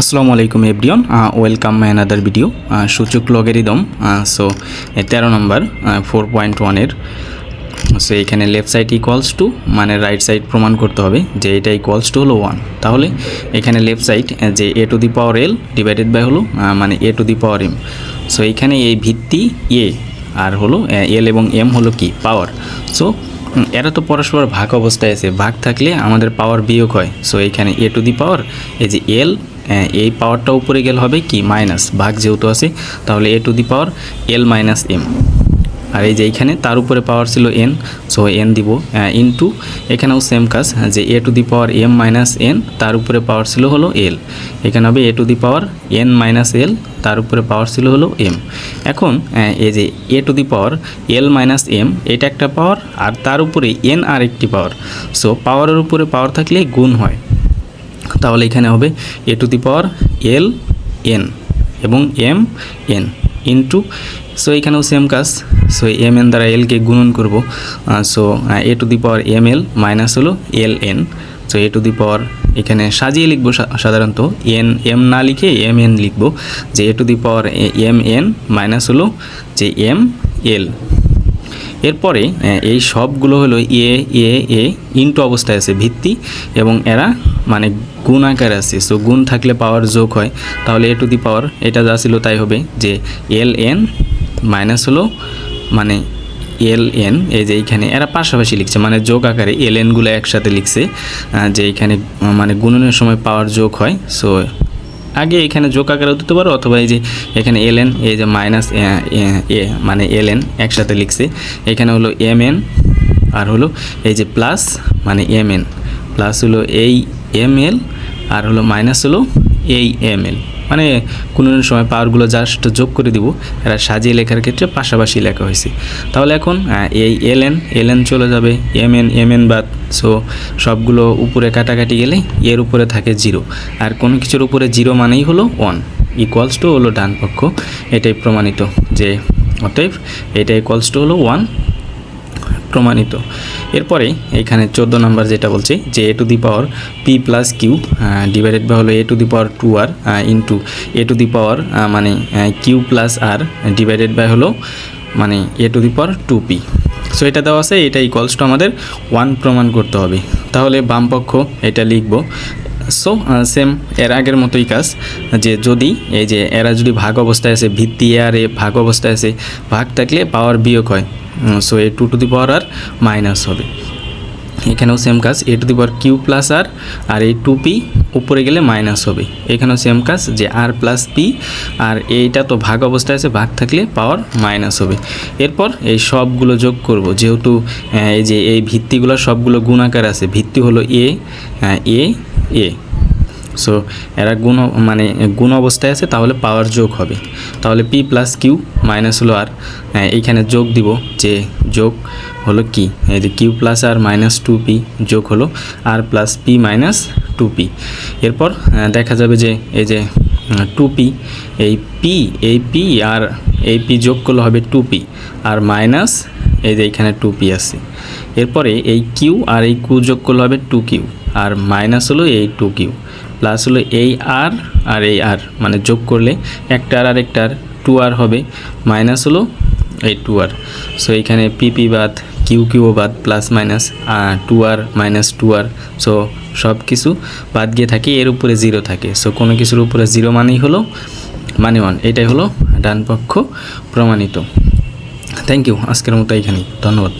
আসসালামু আলাইকুম everyone welcome my another video সূচক লগারিদম সো তেরো নম্বর ফোর পয়েন্ট ওয়ানের সো এখানে লেফট সাইড ইকুয়ালস টু মানে রাইট সাইড প্রমাণ করতে হবে যে এটা ইকুয়ালস টু হলো ওয়ান তাহলে এখানে লেফট সাইড যে A to the power L divided by হলো মানে A to the power M so এখানে এই ভিত্তি এ আর হলো এল এবং এম হলো কি? পাওয়ার সো এরা তো পরস্পর ভাগ অবস্থায় আছে। ভাগ থাকলে আমাদের পাওয়ার বিয়োগ হয়। সো এখানে এ টু দি পাওয়ার এই যে এল এই পাওয়ারটা উপরে গেলে হবে কি? মাইনাস ভাগ যেহেতু আছে, তাহলে A to the power L minus M আর এই যে এইখানে তার উপরে পাওয়ার ছিল এন সো এন দিব ইনটু এখানেও সেম কাজ, যে A to the power M minus N তার উপরে পাওয়ার ছিল হলো এল এখানে হবে A to the power N minus L তার উপরে পাওয়ার ছিল হলো এম এখন এই যে A to the power L minus M এটা একটা পাওয়ার আর তার উপরে এন আর একটি পাওয়ার সো পাওয়ারের উপরে পাওয়ার থাকলে গুণ হয়। তাহলে এখানে হবে A to the power L N এবং এম এন ইন্টু সো এখানেও সেম কাজ. সো এম এন দ্বারা এলকে গুণন করব so A to the power M L minus হলো L N so A to the power এখানে সাজিয়ে লিখব সাধারণত এন এম না লিখে এম এন লিখব, যে A to the power M N minus হলো যে এম এল এরপরে এই সবগুলো হলো এ এ এ ইন্টু অবস্থায় আছে ভিত্তি, এবং এরা মানে গুণ আকারে আছে। সো গুণ থাকলে পাওয়ার যোগ হয়। তাহলে এ টু দি পাওয়ার এটা যা ছিল তাই হবে, যে এল এন মাইনাস হলো মানে এল এন এই যে এইখানে এরা পাশাপাশি লিখছে মানে যোগ আকারে এল এনগুলো একসাথে লিখছে যে এইখানে মানে গুণনের সময় পাওয়ার যোগ হয়। সো আগে এখানে যোগ আকারেও দিতে পারো, অথবা এই যে এখানে এল এন এই যে মাইনাস এ মানে এল এন একসাথে লিখছে। এখানে হলো এম এন আর হলো এই যে প্লাস মানে এম এন প্লাস হলো এই এম এল আর হলো মাইনাস হলো এই এম এল মানে কোনো সময় পাওয়ারগুলো জাস্ট যোগ করে দিব, এরা সাজিয়ে লেখার ক্ষেত্রে পাশাপাশি লেখা হয়েছে। তাহলে এখন এই এল এন এল এন চলে যাবে এম এন এম এন বাদ সো সবগুলো উপরে কাটাকাটি গেলে এর উপরে থাকে জিরো আর কোনো কিছুর উপরে জিরো মানেই হলো ওয়ান ইকুয়ালস টু হলো ডান পক্ষ। এটাই প্রমাণিত যে, অতএব এটা ইকুয়ালস টু হলো ওয়ান প্রমাণিত। এরপরে এখানে চোদ্দ নাম্বার যেটা বলছে, যে A to the power P plus Q divided by হলো A to the power two R into A to the power মানে Q plus R divided by হলো মানে A to the power two P. So এটা দেওয়া আছে, এটা equals to আমাদের one প্রমাণ করতে হবে। তাহলে বাম পক্ষ এটা লিখব। সো সেম এর আগের মতোই কাজ, যে যদি এই যে এরা যদি ভাগ অবস্থায় আছে ভিত্তি আর এ ভাগ অবস্থায় আছে ভাগ থাকলে পাওয়ার বিয়োগ হয়। So A to to the power R minus হবে। এখানেও সেম কাজ A to the power Q plus R আর এই টু পি উপরে গেলে মাইনাস হবে। এখানেও সেম কাজ, যে আর প্লাস পি আর এইটা তো ভাগ অবস্থায় আছে, ভাগ থাকলে পাওয়ার মাইনাস হবে। এরপর এই সবগুলো যোগ করব, যেহেতু এই যে এই ভিত্তিগুলো সবগুলো গুণাকার আছে, ভিত্তি হলো এ এ এ সো এরা গুণ মানে গুণ অবস্থায় আছে তাহলে পাওয়ার যোগ হবে। তাহলে পি প্লাস কিউ মাইনাস হলো আর হ্যাঁ, এইখানে যোগ দিব যে যোগ হলো কি? এই যে Q plus R minus two P যোগ হলো R plus P minus two P এরপর দেখা যাবে যে এই যে টু পি এই পি এই পি আর এই পি যোগ করলে হবে টু পি আর মাইনাস এই যে এইখানে টু পি আছে। এরপরে এই কিউ আর এই কিউ যোগ করলে হবে টু কিউ আর মাইনাস হলো এই টু কিউ প্লাস হলো এই আর আর এই আর মানে যোগ করলে একটা আর আরেকটা আর টু আর হবে মাইনাস হলো এই টু আর সো এইখানে পিপি বাদ কিউ কিউ বাদ plus minus two R minus two R so সব কিছু বাদ গিয়ে থাকে, এর উপরে জিরো থাকে। সো কোনো কিছুর উপরে জিরো মানেই হলো মানে ওয়ান এটাই হলো ডান পক্ষ প্রমাণিত। থ্যাংক ইউ আজকের মতো এইখানেই। ধন্যবাদ।